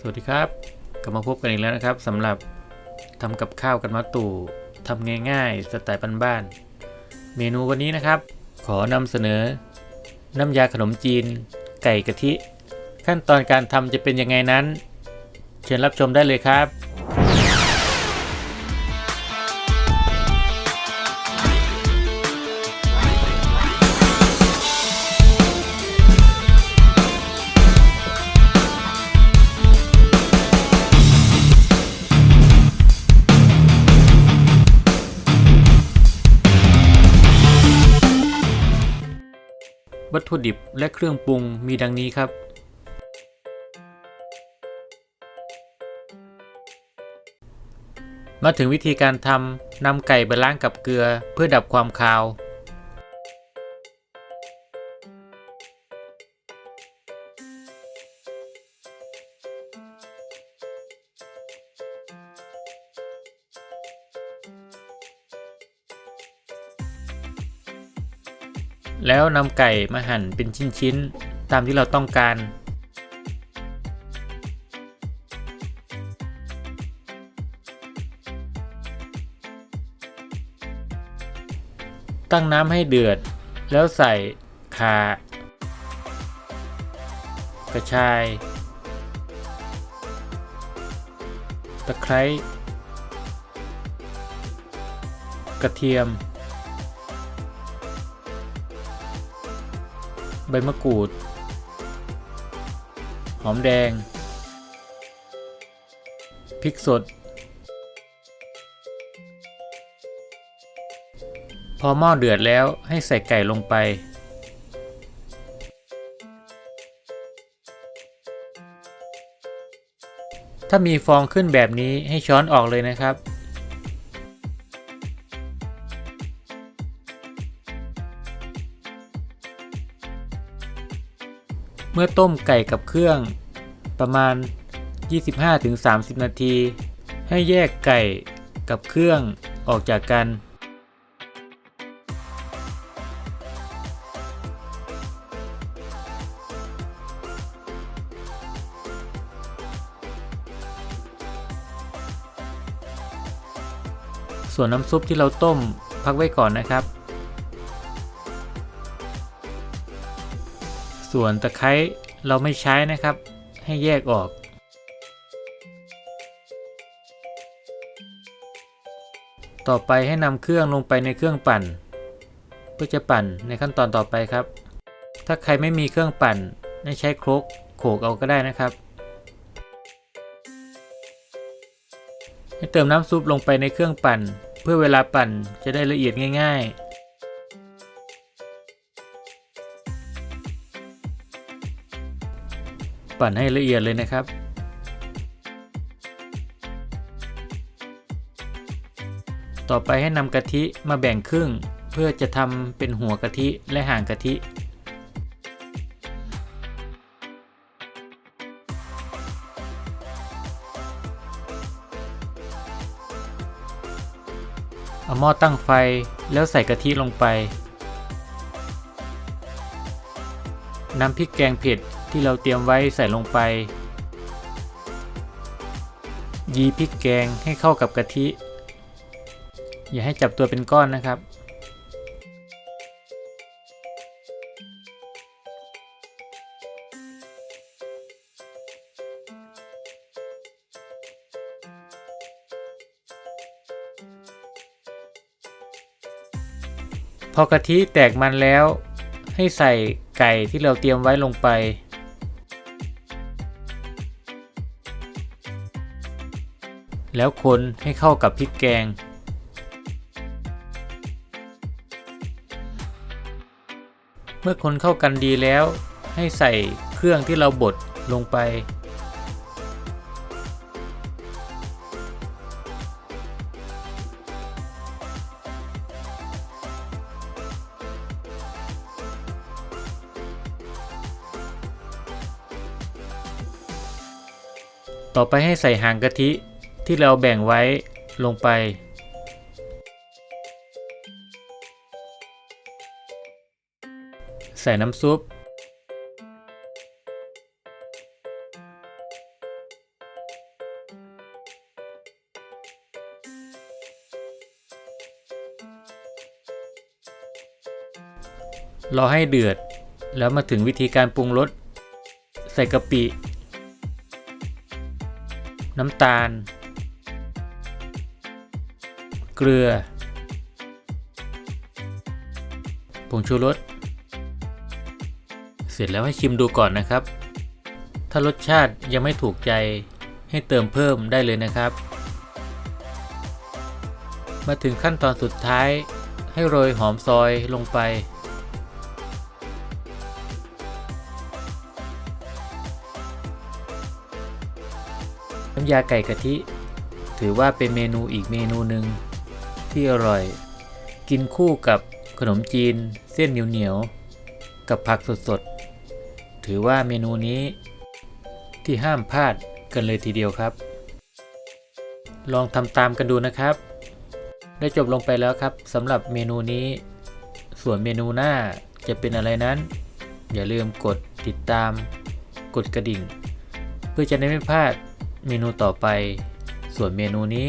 สวัสดีครับกลับมาพบกันอีกแล้วนะครับสำหรับทำกับข้าวกันมาตู่ทำง่ายๆสไตล์บ้านๆเมนูวันนี้นะครับ ขอนำเสนอ น้ำยาขนมจีน ไก่กะทิ ขั้นตอนการทำจะเป็นยังไงนั้น เชิญรับชมได้เลยครับ วัตถุดิบและเครื่องปรุงมีดังนี้ครับ มาถึงวิธีการทำนำไก่ไปล้างกับเกลือเพื่อดับความคาว แล้วนำไก่มาหั่นเป็นชิ้นๆ ตามที่เราต้องการ ตั้งน้ำให้เดือด แล้วใส่ข่ากระชาย ตะไคร้กระเทียม ใบมะกรูด หอมแดง พริกสด พอหม้อเดือดแล้วให้ใส่ไก่ลงไป ถ้ามีฟองขึ้นแบบนี้ให้ช้อนออกเลยนะครับ มื่อต้มไก่กับเครื่อง ประมาณ 25-30 นาที ให้แยกไก่กับเครื่องออกจากกัน ส่วนน้ำซุปที่เราต้มพักไว้ก่อนนะครับ ส่วนตะไคร้เราไม่ใช้นะครับ ให้แยกออก ต่อไปให้นำเครื่องลงไปในเครื่องปั่น เพื่อจะปั่นในขั้นตอนต่อไปครับ ถ้าใครไม่มีเครื่องปั่นให้ใช้ครกโขกเอาก็ได้นะครับ ให้เติมน้ำซุปลงไปในเครื่องปั่น เพื่อเวลาปั่นจะได้ละเอียดง่าย ๆ ปั่นให้ละเอียดเลยนะครับ ต่อไปให้นำกะทิมาแบ่งครึ่ง เพื่อจะทำเป็นหัวกะทิและหางกะทิเอาหม้อตั้งไฟแล้วใส่กะทิลงไปน้ำพริกแกงเผ็ด ที่เราเตรียมไว้ใส่ลงไป ยีพริกแกงให้เข้ากับกะทิ อย่าให้จับตัวเป็นก้อนนะครับ พอกะทิแตกมันแล้วให้ใส่ไก่ที่เราเตรียมไว้ลงไป แล้วคนให้เข้ากับพริกแกง เมื่อคนเข้ากันดีแล้ว ให้ใส่เครื่องที่เราบดลงไป ต่อไปให้ใส่หางกะทิ ที่เราแบ่งไว้ลงไป ใส่น้ำซุป รอให้เดือด แล้วมาถึงวิธีการปรุงรส ใส่กะปิ น้ำตาล เกลือ ผงชูรส เสร็จแล้วให้ชิมดูก่อนนะครับ ถ้ารสชาติยังไม่ถูกใจให้เติมเพิ่มได้เลยนะครับ มาถึงขั้นตอนสุดท้ายให้โรยหอมซอยลงไป น้ำยาไก่กะทิ ถือว่าเป็นเมนูอีกเมนูหนึ่ง ที่อร่อย กินคู่กับขนมจีน เส้นเหนียวๆกับผักสดๆ ถือว่าเมนูนี้ ที่ห้ามพลาดกันเลยทีเดียวครับ ลองทำตามกันดูนะครับ ได้จบลงไปแล้วครับสำหรับเมนูนี้ ส่วนเมนูหน้าจะเป็นอะไรนั้น อย่าลืมกดติดตาม กดกระดิ่ง เพื่อจะได้ไม่พลาดเมนูต่อไป ส่วนเมนูนี้